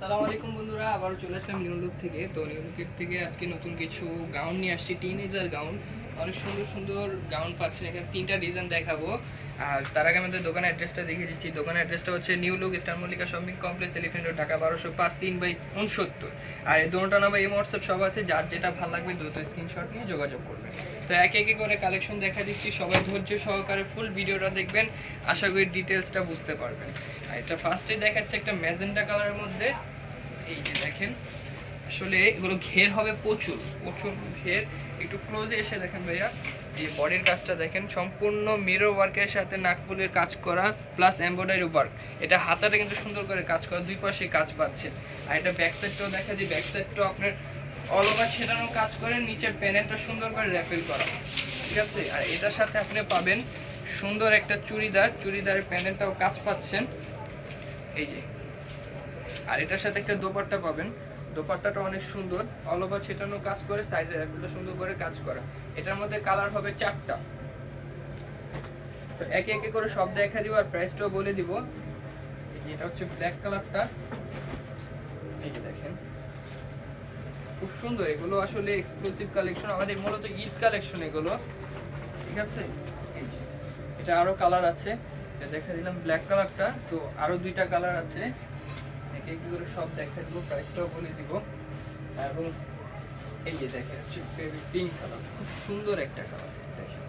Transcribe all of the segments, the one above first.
আসসালামু আলাইকুম বন্ধুরা, আবারও চলে আসলাম নিউ লুক থেকে। তো নিউ লুকের থেকে আজকে নতুন কিছু গাউন নিয়ে আসছি টিন এজার গাউন অনেক সুন্দর সুন্দর গাউন পাচ্ছেন। এখানে তিনটা ডিজাইন দেখাবো। আর তার আগে আমাদের দোকানের অ্যাড্রেসটা দেখিয়ে দিচ্ছি। দোকানের অ্যাড্রেসটা হচ্ছে new look star Mallika shopping complex elephant Dhaka বারোশো পাঁচ, তিন বাই উনসত্তর। আর এই দুটো নাম্বার এই হোয়াটসঅ্যাপ সব আছে। যার যেটা ভালো লাগবে দ্রুত স্ক্রিনশট নিয়ে যোগাযোগ করবেন। তো একে একে করে কালেকশন দেখা দিচ্ছি। সবাই ধৈর্য সহকারে ফুল ভিডিওটা দেখবেন। আশা করি ডিটেলসটা বুঝতে পারবেন। আর এটা ফার্স্টে দেখাচ্ছে একটা ম্যাজেন্টা কালারের মধ্যে। এই যে দেখেন। আসলে এগুলো ঘের হবে প্রচুর প্রচুর ঘের। একটু ক্লোজে এসে দেখেন ভাইয়া, এই বডির কাজটা দেখেন, সম্পূর্ণ মিরর ওয়ার্কের সাথে নাকপুলের কাজ করা প্লাস এমব্রয়ডারি ওয়ার্ক এটা হাতাটা কিন্তু সুন্দর করে কাজ করা, দুই পাশে কাজ পাচ্ছে। আর এটা ব্যাক সাইডটাও দেখা যায় ব্যাক সাইডটাও আপনার অল ওভার ছেটানো কাজ করে, নিচের প্যানেলটা সুন্দর করে র্যাপেল করা। ঠিক আছে? আর এটার সাথে আপনি পাবেন সুন্দর একটা চুড়িদার, চুড়িদারের প্যানেলটাও কাজ পাচ্ছেন। এই যে। আর এটার সাথে একটা দোপাট্টা পাবেন। দোপাট্টাটা অনেক সুন্দর। অল ওভার ছেটানো কাজ করে সাইডে র্যাপেলটা সুন্দর করে কাজ করা। এটার মধ্যে কালার হবে চারটা। তো একে একে করে সব দেখা দিব আর প্রাইসটাও বলে দিব। এটা হচ্ছে ব্ল্যাক কালারটা এই দেখেন। খুব সুন্দর। এগুলো আসলে এক্সক্লুসিভ কালেকশন আমাদের মূলত ঈদ কালেকশন এগুলো। ঠিক আছে? এটা আরও কালার আছে। দেখা দিলাম ব্ল্যাক কালারটা তো আরও দুইটা কালার আছে। একে করে সব দেখা দিব প্রাইসটাও বলে দিব। এবং এই যে দেখেন, হচ্ছে পিঙ্ক কালার খুব সুন্দর একটা কালার দেখেন,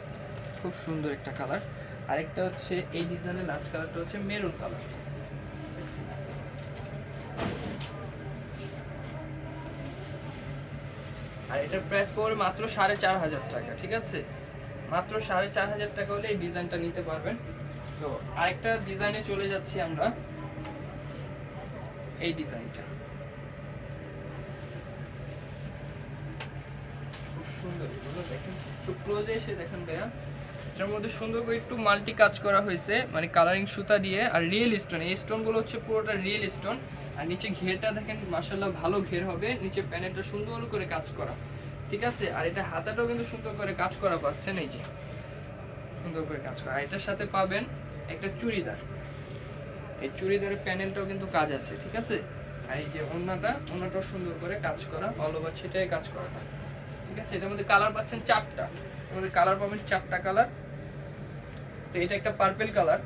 খুব সুন্দর একটা কালার আরেকটা হচ্ছে, এই ডিজাইনের লাস্ট কালারটা হচ্ছে মেরুন কালার আর এটার প্রাইস পড়বে মাত্র সাড়ে চার হাজার টাকা, ঠিক আছে? মাত্র সাড়ে চার হাজার টাকা হলে এই ডিজাইনটা নিতে পারবেন। তো আরেকটা ডিজাইনে চলে যাচ্ছি আমরা। এই ডিজাইনটা। সুন্দর দেখেন একটু ক্লোজে এসে দেখেন এটার মধ্যে সুন্দর করে একটু মাল্টি কাজ করা হয়েছে মানে কালারিং সুতা দিয়ে, আর রিয়েল স্টোন এই হচ্ছে পুরোটা রিয়েল স্টোন আর নিচে ঘেরটা দেখেন ভালো ঘের হবে প্যানেলটা সুন্দর করে কাজ করা। ঠিক আছে? আর এটা হাতাটাও কিন্তু সুন্দর করে কাজ করা যে। সুন্দর করে কাজ করা। এটার সাথে পাবেন একটা চুড়িদার। এই চুড়িদারের প্যানেলটাও কিন্তু কাজ আছে, ঠিক আছে? আর এই যে ওন্নাটা ওন্নাটাও সুন্দর করে কাজ করা অল ওভার ছিটাই কাজ করা থাকে, ঠিক আছে? এটার মধ্যে কালার পাচ্ছেন চারটা মধ্যে কালার পাবেন চারটা কালার তো এটা একটা পার্পেল কালার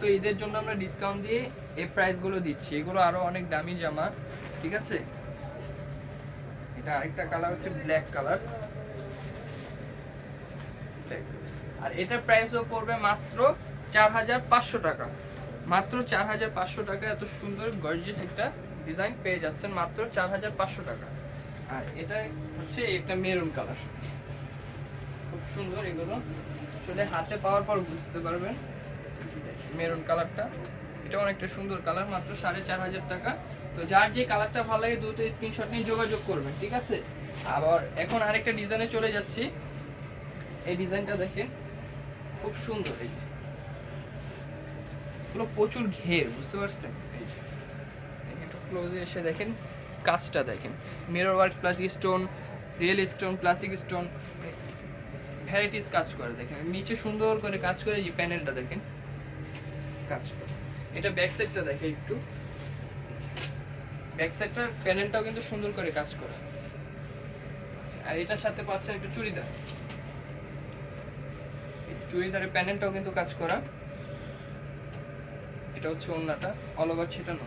তো ঈদের জন্য আমরা ডিসকাউন্ট দিয়ে এই প্রাইসগুলো দিচ্ছি। এগুলো আরও অনেক দামি জামা, ঠিক আছে? এটা আরেকটা কালার হচ্ছে ব্ল্যাক কালার আর এটার প্রাইসও পড়বে মাত্র চার হাজার পাঁচশো টাকা। মাত্র চার হাজার পাঁচশো টাকা এত সুন্দর গর্জিয়াস একটা ডিজাইন পেয়ে যাচ্ছেন মাত্র চার হাজার পাঁচশো টাকা। আর এটা হচ্ছে একটা মেরুন কালার খুব সুন্দর এগুলো। আসলে হাতে পাওয়ার পর বুঝতে পারবেন মেরুন কালারটা এটা অনেকটা সুন্দর কালার মাত্র সাড়ে চার হাজার টাকা। তো যার যে কালারটা ভালো লাগে দুটো স্ক্রিনশট নিয়ে যোগাযোগ করবেন, ঠিক আছে? আবার এখন আরেকটা ডিজাইনে চলে যাচ্ছি। এই ডিজাইনটা দেখেন। খুব সুন্দর এই। এগুলো প্রচুর ঘের বুঝতে পারছেন? এই যে। একটু ক্লোজে এসে দেখেন কাজটা দেখেন। Mirror work plus stone real stone plastic stone varieties কাজ করে দেখেন। নিচে সুন্দর করে কাজ করে এই প্যানেলটা দেখেন। কাজ করে। এটা ব্যাক সাইডটা দেখে একটু। ব্যাক সাইডটার প্যানেলটাও কিন্তু সুন্দর করে কাজ করে। আচ্ছা, আর এটার সাথে পাচ্ছেন একটু চুড়িদার। চুড়িদারের প্যানেলটাও কিন্তু কাজ করা। এটা হচ্ছে ওন্নাটা অল ওভার ছিটানো।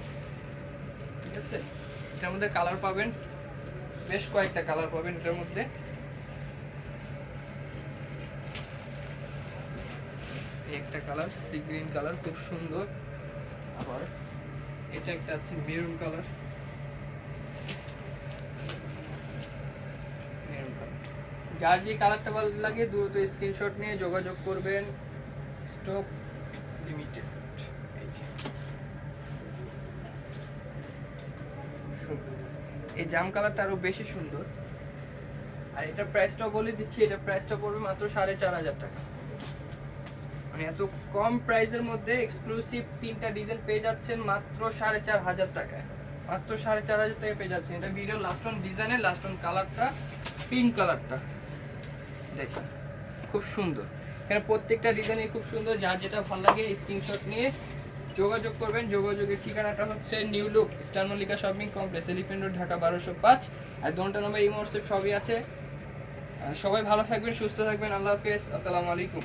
ঠিক আছে? এটার মধ্যে কালার পাবেন, বেশ কয়েকটা কালার পাবেন এটার মধ্যে। একটা কালার সি গ্রিন কালার খুব সুন্দর। আবার এটা একটা আছে মেরুন কালার মেরুন কালার যার যে কালারটা ভালো লাগে, দ্রুত স্ক্রিনশট নিয়ে যোগাযোগ করবেন স্টক লিমিটেড এই জাম কালারটা আরও বেশি সুন্দর। আর এটা প্রাইসটাও বলে দিচ্ছি, এটা প্রাইসটা পড়বে মাত্র সাড়ে চার হাজার টাকা। মানে এত কম প্রাইসের মধ্যে এক্সক্লুসিভ তিনটা ডিজাইন পেয়ে যাচ্ছেন মাত্র সাড়ে চার হাজার টাকায়। মাত্র সাড়ে চার হাজার টাকা পেয়ে যাচ্ছেন। এটা ভিডিও লাস্ট অন ডিজাইনের লাস্ট অন কালারটা পিঙ্ক কালারটা। খুব সুন্দর। এখানে প্রত্যেকটা ডিজাইনই খুব সুন্দর, যার যেটা ভালো লাগে স্ক্রিনশট নিয়ে যোগাযোগ করবেন। যোগাযোগের ঠিকানাটা হচ্ছে new look star Mallika shopping complex elephant road Dhaka বারোশো পাঁচ। আর দোনটা নম্বর এই মুহূর্তে সবই আছে। সবাই ভালো থাকবেন, সুস্থ থাকবেন। আল্লাহ হাফিজ। আসসালামু আলাইকুম।